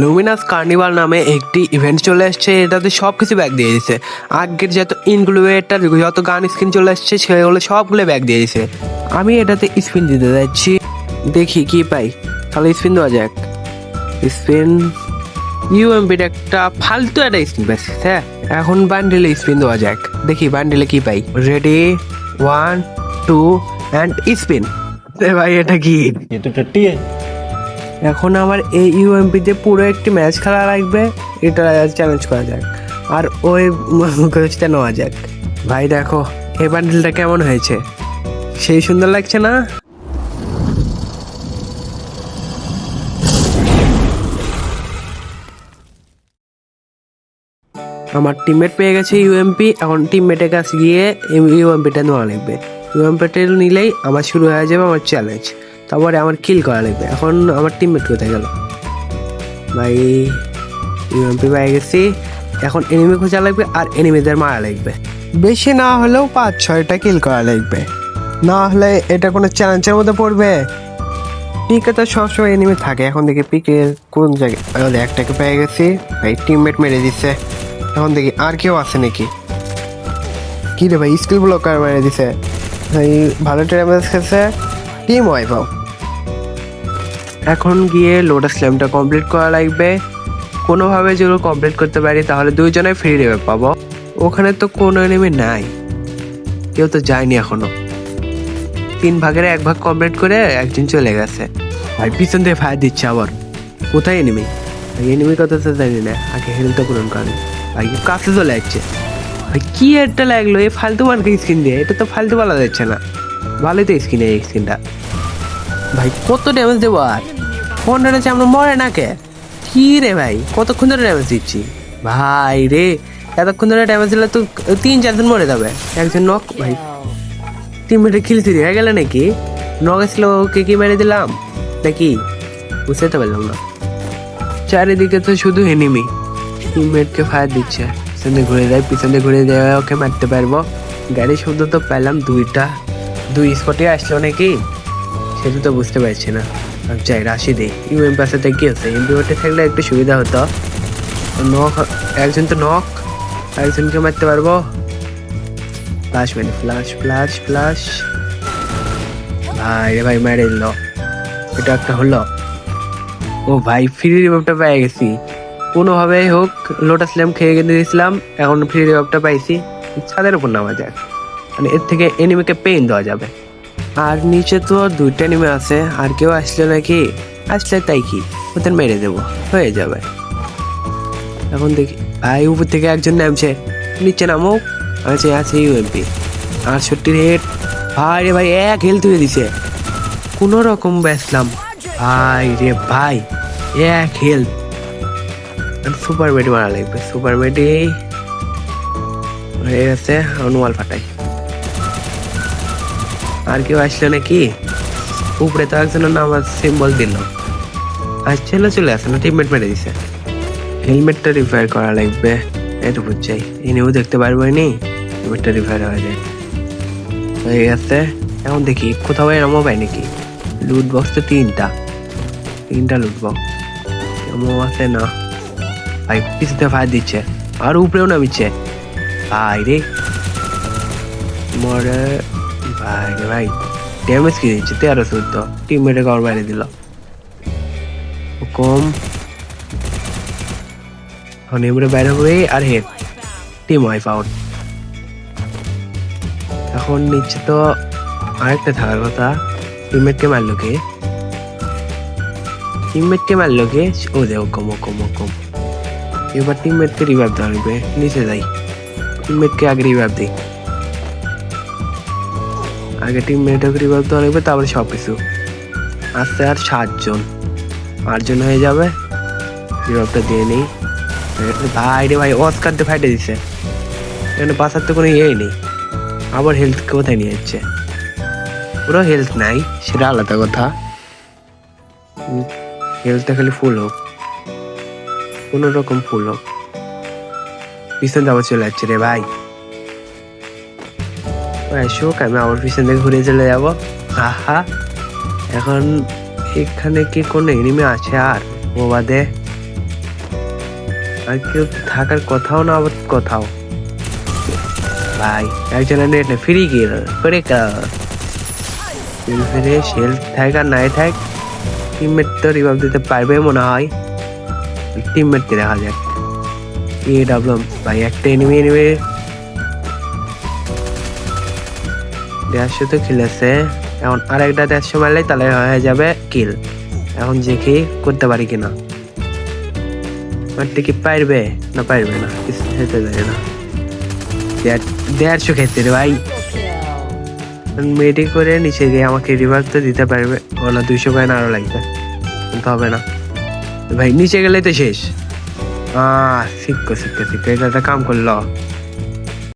Luminous carnival নামে একটি event চলে এসছে এটাতে সব কিছু ব্যাগ দিয়ে দিছে। আগের যত ইনগ্লুয়েটার যত গান স্ক্রিন চলে এসছে সেগুলো সবগুলো ব্যাগ দিয়ে দিছে। আমি এটাতে স্পিন দিতে যাচ্ছি। দেখি কি পাই। তাহলে স্পিন দেওয়া যাক। স্পিন ইউএমপির একটা ফালতু একটা স্পিন পাচ্ছি হ্যাঁ? এখন বান্ডিলে স্পিন দেওয়া যাক। দেখি বান্ডিলে কি পাই। Ready one two and spin ভাই, এটা কি? এটা এখন আমার এই ইউএমপিতে পুরো একটি ম্যাচ খেলা লাগবে এটা চ্যালেঞ্জ করা যাক। আর ওই কোচটা নেওয়া যাক। ভাই দেখো, এই বান্ডেলটা কেমন হয়েছে? সেই সুন্দর লাগছে না? আমার টিমমেট পেয়ে গেছে ইউএমপি এখন টিমমেটের কাছে গিয়ে ইউএমপিটা নেওয়া লাগবে। ইউএমপিটা নিলেই আমার শুরু হয়ে যাবে আমার চ্যালেঞ্জ তারপরে আমার কিল করা লাগবে। এখন আমার টিমমেট কোথায় গেল? ভাই ইউএমপি পেয়ে গেছি। এখন এনিমি খোঁজা লাগবে আর এনিমিদের মারা লাগবে। বেশি না হলেও পাঁচ, ছয়টা কিল করা লাগবে। না হলে এটা কোনো চ্যালেঞ্জের মধ্যে পড়বে। পিকে তো সবসময় এনিমি থাকে। এখন দেখি পিকে কোন জায়গায় একটাকে পেয়ে গেছি। ভাই টিমমেট মেরে দিচ্ছে এখন দেখি আর কেউ আছে নাকি? কি রে ভাই স্কিল ব্লকার মেরে দিছে। ভাই, ভালো ড্যামেজ খেয়েছে টিম ওয়াইপ এখন গিয়ে লোটাস স্ল্যামটা কমপ্লিট করা লাগবে। কোনোভাবে যদি কমপ্লিট করতে পারি, তাহলে দুইজনে ফ্রি রেবে পাবো। ওখানে তো কোনো এনিমি নাই। কেউ তো যায়নি এখনও। তিন ভাগের এক ভাগ কমপ্লিট করে একজন চলে গেছে। ভাই পিছন দিয়ে ফায়ার দিচ্ছে আবার। কোথায় এনিমি এনিমি কথা তো জানি না। আগে হেলথটা পূরণ করেন। ভাই, কাছে চলে যাচ্ছে ভাই, কি একটা লাগল? এই ফালতু মার্কে স্কিন দিয়ে। এটা তো ফালতু বলা যাচ্ছে না। ভালোই তো স্কিন এই স্কিনটা ভাই, কত ড্যামেজ দেবো আর? ফোন ড্যামেজ আমরা মরে না কে? কি রে ভাই, কতক্ষণ ধরে ড্যামেজ দিচ্ছি? ভাই রে, এতক্ষণ ধরে ড্যামেজ দিলে তো তিন চারজন মরে যাবে। একজন নক ভাই। টিমমেটে চুরি হয়ে গেল নাকি? নক আসলে ওকে কি মেরে দিলাম? নাকি? বুঝতে পারলাম না। চারিদিকে তো শুধু এনিমি টিমমেটকে ফায়ার দিচ্ছে। পিছনে ঘুরে যায়, পিছনে ঘুরে যায়, ওকে মারতে পারব। গাড়ি শব্দ তো পেলাম দুইটা। দুই স্পটে আসলো নাকি? সেটা তো বুঝতে পারছি না। যাই রাশি দেই ইউএম পাশে কি হচ্ছে এমপিওতে থাকলে একটু সুবিধা হতো। নক একজন তো নক একজনকে মারতে পারব? ফ্লাশ মানে ফ্লাশ ফ্লাশ ফ্লাশ ভাই রে ভাই, মেরে দিল। এটা একটা হলো। ও ভাই ফ্রি রিভাবটা পেয়ে গেছি। কোনোভাবে হোক লোটাস ল্যাম্প খেয়ে গেঁদে দিয়েছিলাম, এখন ফ্রি রিভাবটা পাইছি। ছাদের উপর নামা যাক। মানে এর থেকে এনিমিকে পেইন দেওয়া যাবে। আর নিচে তো দুইটা এনিমি আছে, আর কেউ আসলে নাকি, আসলে তাই কি? ওদের মেরে দেবো। হয়ে যাবে। এখন দেখি। ভাই, উপর থেকে একজন নামছে। নিচে নামো। আছে আছে ইউএমপি আটষট্টির হেড ভাই রে ভাই, এক হেলথ হয়ে দিছে। কোনো রকম বেসলাম ভাই রে ভাই, এক হেলথ সুপার মেডি মারা লাগবে। সুপার মেডি হয়ে গেছে অনুয়াল ফাটাই আর কেউ আসলো নাকি? উপরে তো একজনের নাম সিম্বল দিল। আসছে না চলে আসে না টিমমেট মেরে দিছে। হেলমেটটা রিপেয়ার করা লাগবে, এটুকু চাই এনেও দেখতে পারব নি হেলমেটটা রিপেয়ার হয়ে যায়। হয়ে গেছে। এখন দেখি, কোথাও এরমও পাই নাকি? লুট বক্স তো তিনটা। তিনটা লুট বক্স এমন আছে না। ভাই পিছতে ফায়ার দিচ্ছে। আর উপরেও নামিচ্ছে। ভাই রে। মরে ভাই রে ভাই ড্যামেজ কি দিচ্ছে তেরো চোদ্দ টিমমেটে কর বাইরে দিল কম এবারে বাইরে হয়ে আর হেড টিম ওয়াইফ আউট এখন নিচ্ছে তো আরেকটা থাকার কথা টিমমেটকে মারলো কে টিমমেটকে মারলো কে ও দেখো কম কম কম এবার টিমমেটকে দেওয়া লাগবে নিচে যাই টিমমেটকে আগে রিভাইভ দিই আগে টিমমেটকে রিভাইভ দেওয়া লাগবে তারপরে সব কিছু। আসতে আর সাতজন। আটজন হয়ে যাবে। রিভাইভটা দিয়ে নিই। ভাই রে ভাই অস্কার দিয়ে ফাইটে দিছে। এখানে বাঁচার তো কোনো ইয়েই নেই। আবার হেলথ কোথায় নিয়ে যাচ্ছে? পুরো হেলথ নাই, সেটা আলাদা কথা। হেলথটা খালি ফুল হোক কোনো রকম ফুল হোক পিছন যাব চলে যাচ্ছে রে ভাই। শোক আমি আবার পিছন ঘুরে চলে যাব। আহা, এখন এখানে কি কোনো এনিমে আছে আর? ও বাদে। আর কেউ থাকার কথাও না, আবার কোথাও। ভাই একজনের নেট ফ্রি গেল করে ফিরে শেল থাক আর নাই থাক টিমমেট তো রিভাইভ দিতে পারবে মনে হয়। টিমমেটকে দেখা যাক। এ ডাবলম ভাই, একটা এনিমি এনিমি দেড়শো তো খেলেছে এখন আরেকটা দেড়শো মারলেই তাহলে হয়ে যাবে কিল এখন দেখি করতে পারি কিনা? মারতে কি পারবে? না পারবে না, কিছু খেতে পারে না। দেড়শো খেতে রে ভাই। মেডি করে নিচে গিয়ে আমাকে রিভাইভ তো দিতে পারবে। ও না দুইশো কয়েন আরও লাগবে। কিন্তু হবে না। ভাই, নিচে গেলে তো শেষ। আহ শিখো শিখো শিখো এটা একটা কাম করল।